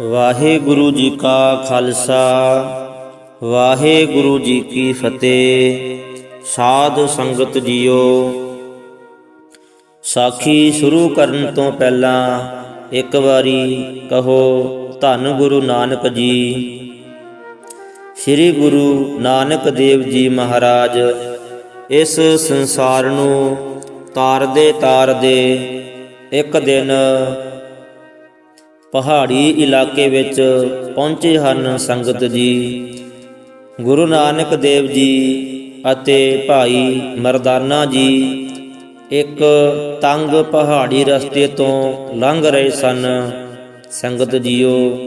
ਵਾਹਿਗੁਰੂ ਜੀ ਕਾ ਖਾਲਸਾ, ਵਾਹਿਗੁਰੂ ਜੀ ਕੀ ਫਤਿਹ। ਸਾਧ ਸੰਗਤ ਜੀਓ, ਸਾਖੀ ਸ਼ੁਰੂ ਕਰਨ ਤੋਂ ਪਹਿਲਾਂ ਇੱਕ ਵਾਰੀ ਕਹੋ ਧੰਨ ਗੁਰੂ ਨਾਨਕ ਜੀ। ਸ੍ਰੀ ਗੁਰੂ ਨਾਨਕ ਦੇਵ ਜੀ ਮਹਾਰਾਜ, ਇਸ ਸੰਸਾਰ ਨੂੰ ਤਾਰਦੇ ਤਾਰਦੇ ਇੱਕ ਦਿਨ ਪਹਾੜੀ ਇਲਾਕੇ ਵਿੱਚ ਪਹੁੰਚੇ ਹਨ ਸੰਗਤ ਜੀ। ਗੁਰੂ ਨਾਨਕ ਦੇਵ ਜੀ ਅਤੇ ਭਾਈ ਮਰਦਾਨਾ ਜੀ ਇੱਕ ਤੰਗ ਪਹਾੜੀ ਰਸਤੇ ਤੋਂ ਲੰਘ ਰਹੇ ਸਨ। ਸੰਗਤ ਜੀਓ,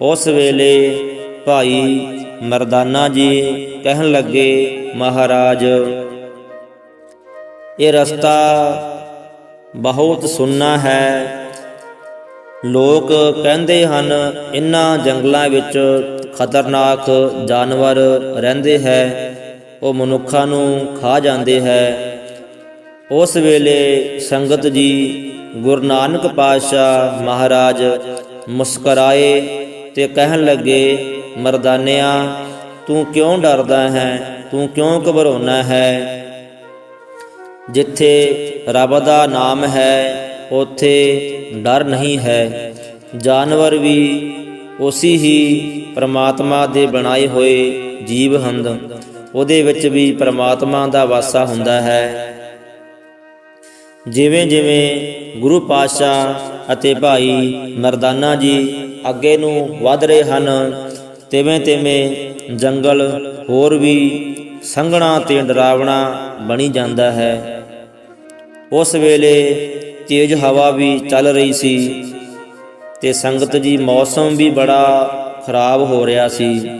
ਉਸ ਵੇਲੇ ਭਾਈ ਮਰਦਾਨਾ ਜੀ ਕਹਿਣ ਲੱਗੇ, ਮਹਾਰਾਜ, ਇਹ ਰਸਤਾ ਬਹੁਤ ਸੁੰਨਾ ਹੈ। ਲੋਕ ਕਹਿੰਦੇ ਹਨ, ਇਨ੍ਹਾਂ ਜੰਗਲਾਂ ਵਿੱਚ ਖਤਰਨਾਕ ਜਾਨਵਰ ਰਹਿੰਦੇ ਹੈ, ਉਹ ਮਨੁੱਖਾਂ ਨੂੰ ਖਾ ਜਾਂਦੇ ਹੈ। ਉਸ ਵੇਲੇ ਸੰਗਤ ਜੀ ਗੁਰੂ ਨਾਨਕ ਪਾਤਸ਼ਾਹ ਮਹਾਰਾਜ ਮੁਸਕਰਾਏ ਤੇ ਕਹਿਣ ਲੱਗੇ, ਮਰਦਾਨਿਆ, ਤੂੰ ਕਿਉਂ ਡਰਦਾ ਹੈ? ਤੂੰ ਕਿਉਂ ਘਬਰਾਉਣਾ ਹੈ? ਜਿੱਥੇ ਰੱਬ ਦਾ ਨਾਮ ਹੈ ਉਥੇ ਡਰ ਨਹੀਂ ਹੈ। ਜਾਨਵਰ ਵੀ ਉਸੇ ਹੀ ਪ੍ਰਮਾਤਮਾ ਦੇ ਬਣਾਏ ਹੋਏ ਜੀਵ ਹਨ। ਉਹਦੇ ਵਿੱਚ ਵੀ ਪ੍ਰਮਾਤਮਾ ਦਾ ਵਾਸਾ ਹੁੰਦਾ ਹੈ। ਜਿਵੇਂ ਜਿਵੇਂ ਗੁਰੂ ਪਾਤਸ਼ਾਹ ਅਤੇ ਭਾਈ ਮਰਦਾਨਾ ਜੀ ਅੱਗੇ ਨੂੰ ਵਧ ਰਹੇ ਹਨ ਤਿਵੇਂ ਤਿਵੇਂ ਜੰਗਲ ਹੋਰ ਵੀ ਸੰਘਣਾ ਤੇ ਡਰਾਵਣਾ ਬਣੀ ਜਾਂਦਾ ਹੈ। ਉਸ ਵੇਲੇ ਤੇਜ਼ ਹਵਾ ਵੀ ਚੱਲ ਰਹੀ ਸੀ ਤੇ ਸੰਗਤ ਜੀ ਮੌਸਮ ਵੀ ਬੜਾ ਖਰਾਬ ਹੋ ਰਿਹਾ ਸੀ।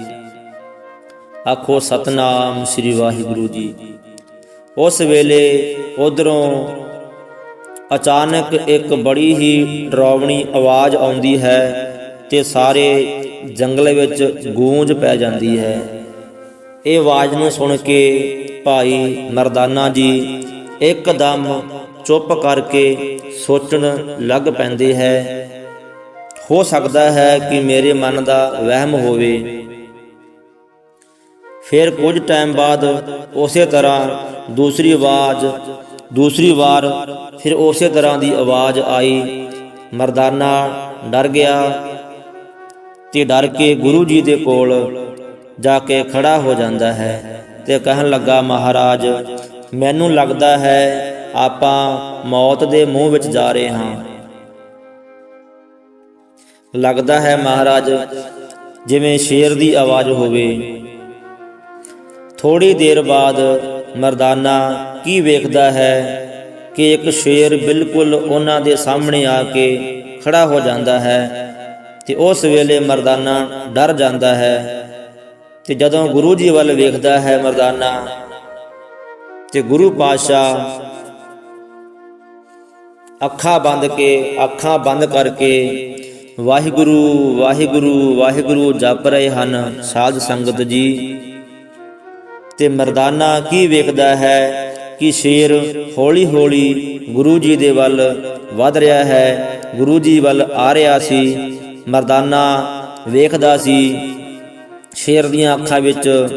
ਆਖੋ, ਸਤਨਾਮ ਸ੍ਰੀ ਵਾਹਿਗੁਰੂ ਜੀ। ਉਸ ਵੇਲੇ ਉਧਰੋਂ ਅਚਾਨਕ ਇੱਕ ਬੜੀ ਹੀ ਡਰਾਵਣੀ ਆਵਾਜ਼ ਆਉਂਦੀ ਹੈ ਤੇ ਸਾਰੇ ਜੰਗਲ ਵਿੱਚ ਗੂੰਜ ਪੈ ਜਾਂਦੀ ਹੈ। ਇਹ ਆਵਾਜ਼ ਨੂੰ ਸੁਣ ਕੇ ਭਾਈ ਮਰਦਾਨਾ ਜੀ ਇੱਕਦਮ ਚੁੱਪ ਕਰਕੇ ਸੋਚਣ ਲੱਗ ਪੈਂਦੇ ਹੈ। ਹੋ ਸਕਦਾ ਹੈ ਕਿ ਮੇਰੇ ਮਨ ਦਾ ਵਹਿਮ ਹੋਵੇ। ਫਿਰ ਕੁਝ ਟਾਈਮ ਬਾਅਦ ਉਸੇ ਤਰ੍ਹਾਂ ਦੂਸਰੀ ਆਵਾਜ਼, ਦੂਸਰੀ ਵਾਰ ਫਿਰ ਉਸੇ ਤਰ੍ਹਾਂ ਦੀ ਆਵਾਜ਼ ਆਈ। ਮਰਦਾਨਾ ਡਰ ਗਿਆ ਤੇ ਡਰ ਕੇ ਗੁਰੂ ਜੀ ਦੇ ਕੋਲ ਜਾ ਕੇ ਖੜਾ ਹੋ ਜਾਂਦਾ ਹੈ ਤੇ ਕਹਿਣ ਲੱਗਾ, ਮਹਾਰਾਜ, ਮੈਨੂੰ ਲੱਗਦਾ ਹੈ ਆਪਾਂ ਮੌਤ ਦੇ ਮੂੰਹ ਵਿੱਚ ਜਾ ਰਹੇ ਹਾਂ। ਲੱਗਦਾ ਹੈ ਮਹਾਰਾਜ, ਜਿਵੇਂ ਸ਼ੇਰ ਦੀ ਆਵਾਜ਼ ਹੋਵੇ। ਥੋੜੀ ਦੇਰ ਬਾਅਦ ਮਰਦਾਨਾ ਕੀ ਵੇਖਦਾ ਹੈ ਕਿ ਇੱਕ ਸ਼ੇਰ ਬਿਲਕੁਲ ਉਹਨਾਂ ਦੇ ਸਾਹਮਣੇ ਆ ਕੇ ਖੜਾ ਹੋ ਜਾਂਦਾ ਹੈ ਤੇ ਉਸ ਵੇਲੇ ਮਰਦਾਨਾ ਡਰ ਜਾਂਦਾ ਹੈ ਤੇ ਜਦੋਂ ਗੁਰੂ ਜੀ ਵੱਲ ਵੇਖਦਾ ਹੈ ਮਰਦਾਨਾ, ਤੇ ਗੁਰੂ ਪਾਤਸ਼ਾਹ ਅੱਖਾਂ ਬੰਦ ਕੇ, ਅੱਖਾਂ ਬੰਦ ਕਰਕੇ ਵਾਹਿਗੁਰੂ ਵਾਹਿਗੁਰੂ ਵਾਹਿਗੁਰੂ ਜਪ ਰਹੇ ਹਨ ਸਾਧ ਸੰਗਤ ਜੀ। ਤੇ ਮਰਦਾਨਾ ਕੀ ਵੇਖਦਾ ਹੈ ਕਿ ਸ਼ੇਰ ਹੌਲੀ ਹੌਲੀ ਗੁਰੂ ਜੀ ਦੇ ਵੱਲ ਵਧ ਰਿਹਾ ਹੈ, ਗੁਰੂ ਜੀ ਵੱਲ ਆ ਰਿਹਾ ਸੀ। ਮਰਦਾਨਾ ਵੇਖਦਾ ਸੀ, ਸ਼ੇਰ ਦੀਆਂ ਅੱਖਾਂ ਵਿੱਚ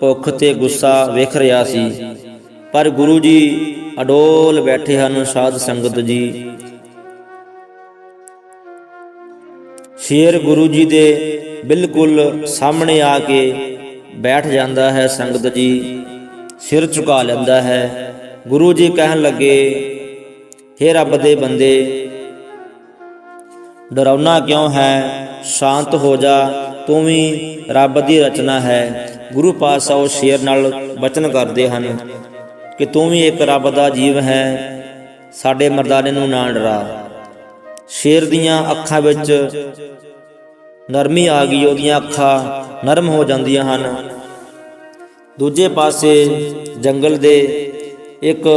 ਭੁੱਖ ਤੇ ਗੁੱਸਾ ਵੇਖ ਰਿਹਾ ਸੀ। ਪਰ ਗੁਰੂ ਜੀ ਅਡੋਲ ਬੈਠੇ ਹਨ ਸਾਧ ਸੰਗਤ ਜੀ। ਸ਼ੇਰ ਗੁਰੂ ਜੀ ਦੇ ਬਿਲਕੁਲ ਸਾਹਮਣੇ ਆ ਕੇ ਬੈਠ ਜਾਂਦਾ ਹੈ ਸੰਗਤ ਜੀ। ਸਿਰ ਝੁਕਾ ਲੈਂਦਾ ਹੈ। ਗੁਰੂ ਜੀ ਕਹਿਣ ਲੱਗੇ हे ਰੱਬ ਦੇ ਬੰਦੇ, ਡਰਾਉਣਾ ਕਿਉਂ ਹੈ? ਸ਼ਾਂਤ ਹੋ ਜਾ, ਤੂੰ ਵੀ ਰੱਬ ਦੀ ਰਚਨਾ ਹੈ। ਗੁਰੂ ਪਾਤਸ਼ਾਹ ਉਹ ਸ਼ੇਰ ਨਾਲ ਬਚਨ ਕਰਦੇ ਹਨ। ਕਿ ਤੂੰ ਵੀ ਇੱਕ ਰੱਬ ਦਾ ਜੀਵ ਹੈ, ਸਾਡੇ ਮਰਦਾਨੇ ਨੂੰ ਨਾ ਡਰਾ। ਸ਼ੇਰ ਦੀਆਂ ਅੱਖਾਂ ਵਿੱਚ ਨਰਮੀ ਆ ਗਈ, ਉਹਦੀਆਂ ਅੱਖਾਂ ਨਰਮ ਹੋ ਜਾਂਦੀਆਂ ਹਨ। ਦੂਜੇ ਪਾਸੇ ਜੰਗਲ ਦੇ ਇੱਕ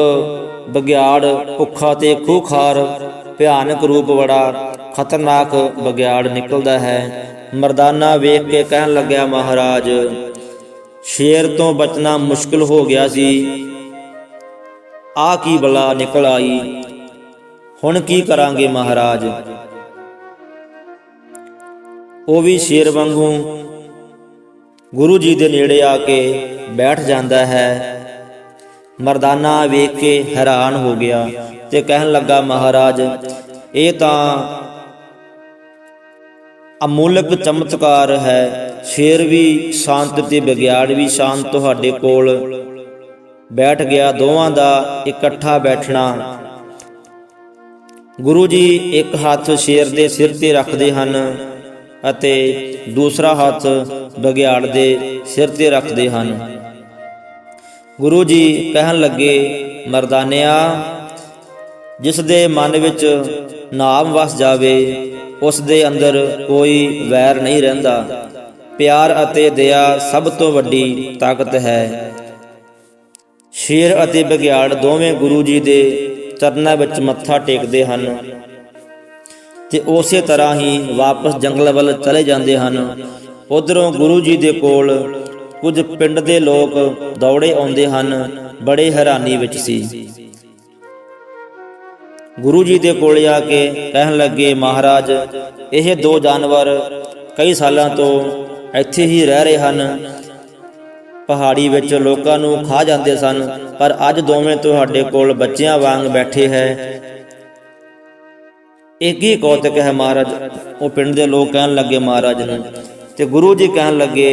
ਬਗਿਆੜ ਭੁੱਖਾ ਤੇ ਖੂਖਾਰ ਭਿਆਨਕ ਰੂਪ ਬੜਾ ਖਤਰਨਾਕ ਬਗਿਆੜ ਨਿਕਲਦਾ ਹੈ। ਮਰਦਾਨਾ ਵੇਖ ਕੇ ਕਹਿਣ ਲੱਗਿਆ, ਮਹਾਰਾਜ, ਸ਼ੇਰ ਤੋਂ ਬਚਣਾ ਮੁਸ਼ਕਲ ਹੋ ਗਿਆ ਸੀ। ਆ ਕੀ ਬਲਾ ਨਿਕਲ ਆਈ? ਹੁਣ ਕੀ ਕਰਾਂਗੇ ਮਹਾਰਾਜ? ਉਹ ਵੀ ਸ਼ੇਰ ਵਾਂਗੂ ਗੁਰੂ ਜੀ ਦੇ ਨੇੜੇ ਆ ਕੇ ਬੈਠ ਜਾਂਦਾ ਹੈ। ਮਰਦਾਨਾ ਵੇਖ ਕੇ ਹੈਰਾਨ ਹੋ ਗਿਆ ਤੇ ਕਹਿਣ ਲੱਗਾ, ਮਹਾਰਾਜ, ਇਹ ਤਾਂ ਅਮੁੱਲਕ ਚਮਤਕਾਰ ਹੈ। ਸ਼ੇਰ ਵੀ ਸ਼ਾਂਤ ਤੇ ਵਿਗਿਆੜ ਵੀ ਸ਼ਾਂਤ ਤੁਹਾਡੇ ਕੋਲ ਬੈਠ ਗਿਆ ਦੋਵਾਂ ਦਾ ਇਕੱਠਾ ਬੈਠਣਾ। ਗੁਰੂ ਜੀ ਇੱਕ ਹੱਥ ਸ਼ੇਰ ਦੇ ਸਿਰ ਤੇ ਰੱਖਦੇ ਹਨ ਅਤੇ ਦੂਸਰਾ ਹੱਥ ਬਗਿਆੜ ਦੇ ਸਿਰ ਤੇ ਰੱਖਦੇ ਹਨ। ਗੁਰੂ ਜੀ ਕਹਿਣ ਲੱਗੇ, ਮਰਦਾਨਿਆ, ਜਿਸ ਦੇ ਮਨ ਵਿੱਚ ਨਾਮ ਵਸ ਜਾਵੇ, ਉਸ ਦੇ ਅੰਦਰ ਕੋਈ ਵੈਰ ਨਹੀਂ ਰਹਿੰਦਾ। ਪਿਆਰ ਅਤੇ ਦਇਆ ਸਭ ਤੋਂ ਵੱਡੀ ਤਾਕਤ ਹੈ। ਸ਼ੇਰ ਅਤੇ ਬਗਿਆੜ ਦੋਵੇਂ ਗੁਰੂ ਜੀ ਦੇ ਚਰਨਾਂ ਵਿੱਚ ਮੱਥਾ ਟੇਕਦੇ ਹਨ ਤੇ ਉਸੇ ਤਰ੍ਹਾਂ ਹੀ ਵਾਪਸ ਜੰਗਲ ਵੱਲ ਚਲੇ ਜਾਂਦੇ ਹਨ। ਉਧਰੋਂ ਗੁਰੂ ਜੀ ਦੇ ਕੋਲ ਕੁਝ ਪਿੰਡ ਦੇ ਲੋਕ ਦੌੜੇ ਆਉਂਦੇ ਹਨ, ਬੜੇ ਹੈਰਾਨੀ ਵਿੱਚ ਸੀ। ਗੁਰੂ ਜੀ ਦੇ ਕੋਲ ਆ ਕੇ ਕਹਿਣ ਲੱਗੇ, ਮਹਾਰਾਜ, ਇਹ ਦੋ ਜਾਨਵਰ ਕਈ ਸਾਲਾਂ ਤੋਂ ਇੱਥੇ ਹੀ ਰਹਿ ਰਹੇ ਹਨ। ਪਹਾੜੀ ਵਿੱਚ ਲੋਕਾਂ ਨੂੰ ਖਾ ਜਾਂਦੇ ਸਨ, ਪਰ ਅੱਜ ਦੋਵੇਂ ਤੁਹਾਡੇ ਕੋਲ ਬੱਚਿਆਂ ਵਾਂਗ ਬੈਠੇ ਹੈ। ਇੱਕ ਹੀ ਕੌਤਕ ਹੈ ਮਹਾਰਾਜ, ਉਹ ਪਿੰਡ ਦੇ ਲੋਕ ਕਹਿਣ ਲੱਗੇ ਮਹਾਰਾਜ ਨੂੰ, ਤੇ ਗੁਰੂ ਜੀ ਕਹਿਣ ਲੱਗੇ,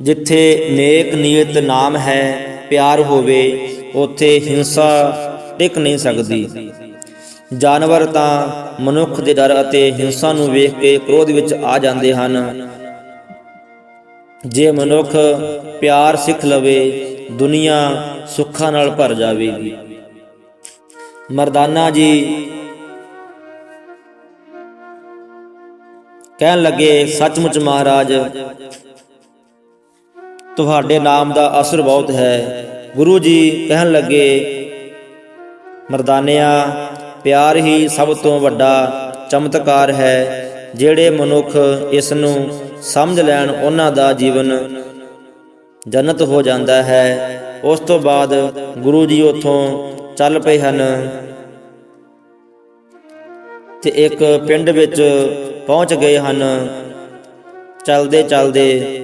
ਜਿੱਥੇ ਨੇਕ ਨੀਅਤ ਨਾਮ ਹੈ, ਪਿਆਰ ਹੋਵੇ, ਉੱਥੇ ਹਿੰਸਾ ਟਿਕ ਨਹੀਂ ਸਕਦੀ। ਜਾਨਵਰ ਤਾਂ ਮਨੁੱਖ ਦੇ ਡਰ ਅਤੇ ਹਿੰਸਾ ਨੂੰ ਵੇਖ ਕੇ ਕ੍ਰੋਧ ਵਿੱਚ ਆ ਜਾਂਦੇ ਹਨ। ਜੇ ਮਨੁੱਖ ਪਿਆਰ ਸਿੱਖ ਲਵੇ, ਦੁਨੀਆ ਸੁੱਖਾਂ ਨਾਲ ਭਰ ਜਾਵੇਗੀ। ਮਰਦਾਨਾ ਜੀ ਕਹਿਣ ਲੱਗੇ, ਸੱਚਮੁੱਚ ਮਹਾਰਾਜ, ਤੁਹਾਡੇ ਨਾਮ ਦਾ ਅਸਰ ਬਹੁਤ ਹੈ। ਗੁਰੂ ਜੀ ਕਹਿਣ ਲੱਗੇ, ਮਰਦਾਨਿਆ, ਪਿਆਰ ਹੀ ਸਭ ਤੋਂ ਵੱਡਾ ਚਮਤਕਾਰ ਹੈ, ਜਿਹੜੇ ਮਨੁੱਖ ਇਸ ਨੂੰ ਸਮਝ ਲੈਣ ਉਹਨਾਂ ਦਾ ਜੀਵਨ। ਜੰਨਤ ਹੋ ਜਾਂਦਾ ਹੈ। ਉਸ ਤੋਂ ਬਾਅਦ ਗੁਰੂ ਜੀ ਉੱਥੋਂ ਚੱਲ ਪਏ ਹਨ। ਤੇ ਇੱਕ ਪਿੰਡ ਵਿੱਚ ਪਹੁੰਚ ਗਏ ਹਨ। ਚਲਦੇ ਚਲਦੇ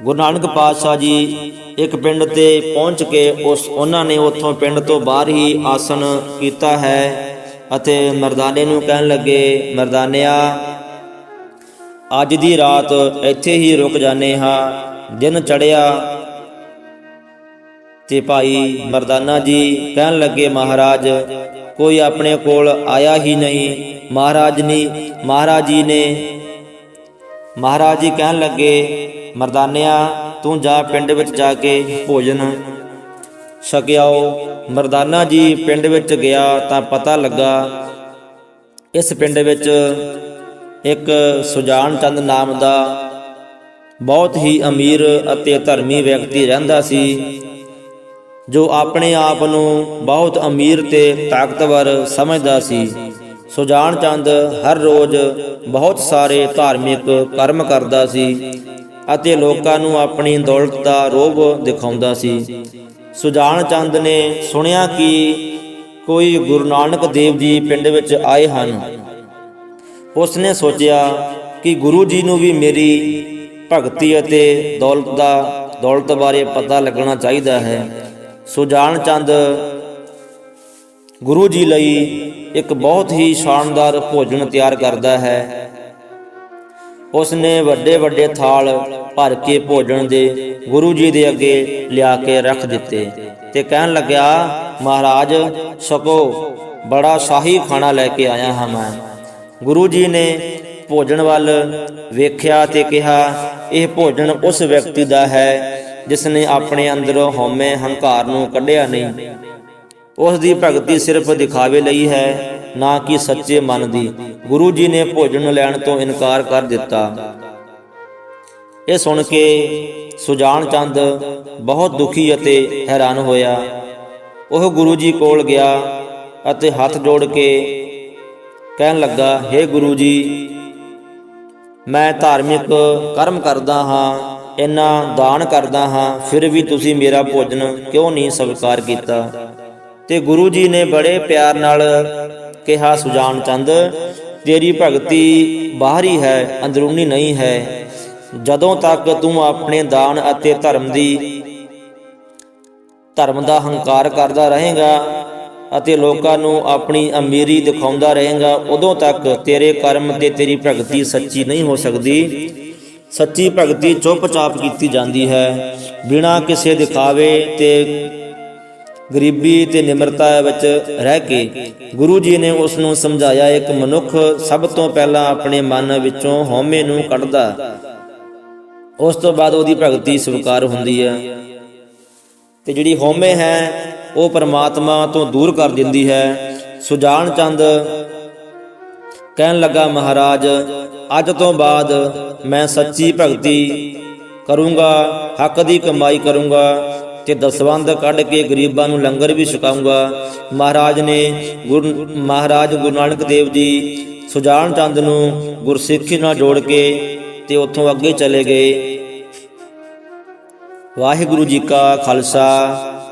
ਗੁਰੂ ਨਾਨਕ ਪਾਤਸ਼ਾਹ ਜੀ ਇੱਕ ਪਿੰਡ ਤੇ ਪਹੁੰਚ ਕੇ ਉਸ ਉਹਨਾਂ ਨੇ ਉੱਥੋਂ ਪਿੰਡ ਤੋਂ ਬਾਹਰ ਹੀ ਆਸਨ ਕੀਤਾ ਹੈ ਅਤੇ ਮਰਦਾਨੇ ਨੂੰ ਕਹਿਣ ਲੱਗੇ, ਮਰਦਾਨਿਆ ਅੱਜ ਦੀ ਰਾਤ ਇੱਥੇ ਹੀ ਰੁਕ ਜਾਣੇ ਹਾਂ। ਦਿਨ ਚੜਿਆ ਤੇ ਭਾਈ ਮਰਦਾਨਾ ਜੀ ਕਹਿਣ ਲੱਗੇ, ਮਹਾਰਾਜ, ਕੋਈ ਆਪਣੇ ਕੋਲ ਆਇਆ ਹੀ ਨਹੀਂ। ਮਹਾਰਾਜ ਨੇ, ਮਹਾਰਾਜ ਜੀ ਨੇ ਮਹਾਰਾਜ ਜੀ ਕਹਿਣ ਲੱਗੇ, ਮਰਦਾਨਿਆ, ਤੂੰ ਜਾ ਪਿੰਡ ਵਿੱਚ ਜਾ ਕੇ ਭੋਜਨ ਛਕਿਆਓ। ਮਰਦਾਨਾ ਜੀ ਪਿੰਡ ਵਿੱਚ ਗਿਆ ਤਾਂ ਪਤਾ ਲੱਗਾ, ਇਸ ਪਿੰਡ ਵਿੱਚ ਇੱਕ ਸੁਜਾਨ ਚੰਦ ਨਾਮ ਦਾ ਬਹੁਤ ਹੀ ਅਮੀਰ ਅਤੇ ਧਰਮੀ ਵਿਅਕਤੀ ਰਹਿੰਦਾ ਸੀ, ਜੋ ਆਪਣੇ ਆਪ ਨੂੰ ਬਹੁਤ ਅਮੀਰ ਤੇ ਤਾਕਤਵਰ ਸਮਝਦਾ ਸੀ। ਸੁਜਾਨ ਚੰਦ ਹਰ ਰੋਜ਼ ਬਹੁਤ ਸਾਰੇ ਧਾਰਮਿਕ ਕਰਮ ਕਰਦਾ ਸੀ ਅਤੇ ਲੋਕਾਂ ਨੂੰ ਆਪਣੀ ਦੌਲਤ ਦਾ ਰੋਬ ਦਿਖਾਉਂਦਾ ਸੀ। ਸੁਜਾਨ ਚੰਦ ਨੇ ਸੁਣਿਆ ਕਿ ਕੋਈ ਗੁਰੂ ਨਾਨਕ ਦੇਵ ਜੀ ਪਿੰਡ ਵਿੱਚ ਆਏ ਹਨ। ਉਸ ਨੇ ਸੋਚਿਆ ਕਿ ਗੁਰੂ ਜੀ ਨੂੰ ਵੀ ਮੇਰੀ ਭਗਤੀ ਅਤੇ ਦੌਲਤ ਦਾ, ਦੌਲਤ ਬਾਰੇ ਪਤਾ ਲੱਗਣਾ ਚਾਹੀਦਾ ਹੈ। ਸੁਜਾਨ ਚੰਦ ਗੁਰੂ ਜੀ ਲਈ ਇੱਕ ਬਹੁਤ ਹੀ ਸ਼ਾਨਦਾਰ ਭੋਜਨ ਤਿਆਰ ਕਰਦਾ ਹੈ। ਉਸ ਨੇ ਵੱਡੇ ਵੱਡੇ ਥਾਲ ਭਰ ਕੇ ਭੋਜਨ ਦੇ ਗੁਰੂ ਜੀ ਦੇ ਅੱਗੇ ਲਿਆ ਕੇ ਰੱਖ ਦਿੱਤੇ ਤੇ ਕਹਿਣ ਲੱਗਿਆ, ਮਹਾਰਾਜ ਸਕੋ ਬੜਾ ਸ਼ਾਹੀ ਖਾਣਾ ਲੈ ਕੇ ਆਇਆ ਹਾਂ ਮੈਂ। ਗੁਰੂ ਜੀ ਨੇ ਭੋਜਨ ਵੱਲ ਵੇਖਿਆ ਤੇ ਕਿਹਾ, ਇਹ ਭੋਜਨ ਉਸ ਵਿਅਕਤੀ ਦਾ ਹੈ ਜਿਸ ਨੇ ਆਪਣੇ ਅੰਦਰੋਂ ਹਉਮੈ ਹੰਕਾਰ ਨੂੰ ਕੱਢਿਆ ਨਹੀਂ। ਉਸ ਦੀ ਭਗਤੀ ਸਿਰਫ ਦਿਖਾਵੇ ਲਈ ਹੈ, ਨਾ ਕਿ ਸੱਚੇ ਮਨ ਦੀ। ਗੁਰੂ ਜੀ ਨੇ ਭੋਜਨ ਲੈਣ ਤੋਂ ਇਨਕਾਰ ਕਰ ਦਿੱਤਾ। ਇਹ ਸੁਣ ਕੇ ਸੁਜਾਨ ਚੰਦ ਬਹੁਤ ਦੁਖੀ ਅਤੇ ਹੈਰਾਨ ਹੋਇਆ। ਉਹ ਗੁਰੂ ਜੀ ਕੋਲ ਗਿਆ ਅਤੇ ਹੱਥ ਜੋੜ ਕੇ ਕਹਿਣ ਲੱਗਾ हे ਗੁਰੂ ਜੀ, ਮੈਂ ਧਾਰਮਿਕ ਕਰਮ ਕਰਦਾ ਹਾਂ, ਇੰਨਾ ਦਾਨ ਕਰਦਾ ਹਾਂ, ਫਿਰ ਵੀ ਤੁਸੀਂ ਮੇਰਾ ਭੋਜਨ ਕਿਉਂ ਨਹੀਂ ਸਵੀਕਾਰ ਕੀਤਾ? ਤੇ ਗੁਰੂ ਜੀ ਨੇ ਬੜੇ ਪਿਆਰ ਨਾਲ ਕਿਹਾ, ਸੁਜਾਨ ਚੰਦ, ਤੇਰੀ ਭਗਤੀ ਬਾਹਰੀ ਹੈ, ਅੰਦਰੂਨੀ ਨਹੀਂ ਹੈ। ਜਦੋਂ ਤੱਕ ਤੂੰ ਆਪਣੇ ਦਾਨ ਅਤੇ ਧਰਮ ਦੀ ਧਰਮ ਦਾ ਹੰਕਾਰ ਕਰਦਾ ਰਹੇਗਾ ਅਤੇ ਲੋਕਾਂ ਨੂੰ ਆਪਣੀ ਅਮੀਰੀ ਦਿਖਾਉਂਦਾ ਰਹੇਗਾ, ਉਦੋਂ ਤੱਕ ਤੇਰੇ ਕਰਮ ਤੇ ਤੇਰੀ ਭਗਤੀ ਸੱਚੀ ਨਹੀਂ ਹੋ ਸਕਦੀ। ਸੱਚੀ ਭਗਤੀ ਚੁੱਪਚਾਪ ਕੀਤੀ ਜਾਂਦੀ ਹੈ। ਬਿਨਾਂ ਕਿਸੇ ਦਿਖਾਵੇ ਤੇ ਗਰੀਬੀ ਤੇ ਨਿਮਰਤਾ ਵਿੱਚ ਰਹਿ ਕੇ ਗੁਰੂ ਜੀ ਨੇ ਉਸ ਨੂੰ ਸਮਝਾਇਆ, ਇੱਕ ਮਨੁੱਖ ਸਭ ਤੋਂ ਪਹਿਲਾਂ ਆਪਣੇ ਮਨ ਵਿੱਚੋਂ ਹਉਮੈ ਨੂੰ ਕੱਢਦਾ, ਉਸ ਤੋਂ ਬਾਅਦ ਉਹਦੀ ਭਗਤੀ ਸਵੀਕਾਰ ਹੁੰਦੀ ਹੈ। ਤੇ ਜਿਹੜੀ ਹਉਮੈ ਹੈ ਉਹ ਪਰਮਾਤਮਾ ਤੋਂ ਦੂਰ ਕਰ ਦਿੰਦੀ ਹੈ। ਸੁਜਾਨ ਚੰਦ ਕਹਿਣ ਲੱਗਾ, ਮਹਾਰਾਜ, ਅੱਜ ਤੋਂ ਬਾਅਦ ਮੈਂ ਸੱਚੀ ਭਗਤੀ ਕਰੂੰਗਾ, ਹੱਕ ਦੀ ਕਮਾਈ ਕਰੂੰਗਾ ਤੇ ਦਸਵੰਦ ਕੱਢ ਕੇ ਗਰੀਬਾਂ ਨੂੰ ਲੰਗਰ ਵੀ ਛਕਾਉਂਗਾ ਮਹਾਰਾਜ ਨੇ ਗੁਰੂ, ਮਹਾਰਾਜ ਗੁਰੂ ਨਾਨਕ ਦੇਵ ਜੀ ਸੁਜਾਨ ਚੰਦ ਨੂੰ ਗੁਰਸਿੱਖੀ ਨਾਲ ਜੋੜ ਕੇ ਤੇ ਉੱਥੋਂ ਅੱਗੇ ਚਲੇ ਗਏ। ਵਾਹਿਗੁਰੂ ਜੀ ਕਾ ਖਾਲਸਾ।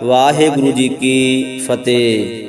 ਵਾਹਿਗੁਰੂ ਜੀ ਕੀ ਫਤਿਹ।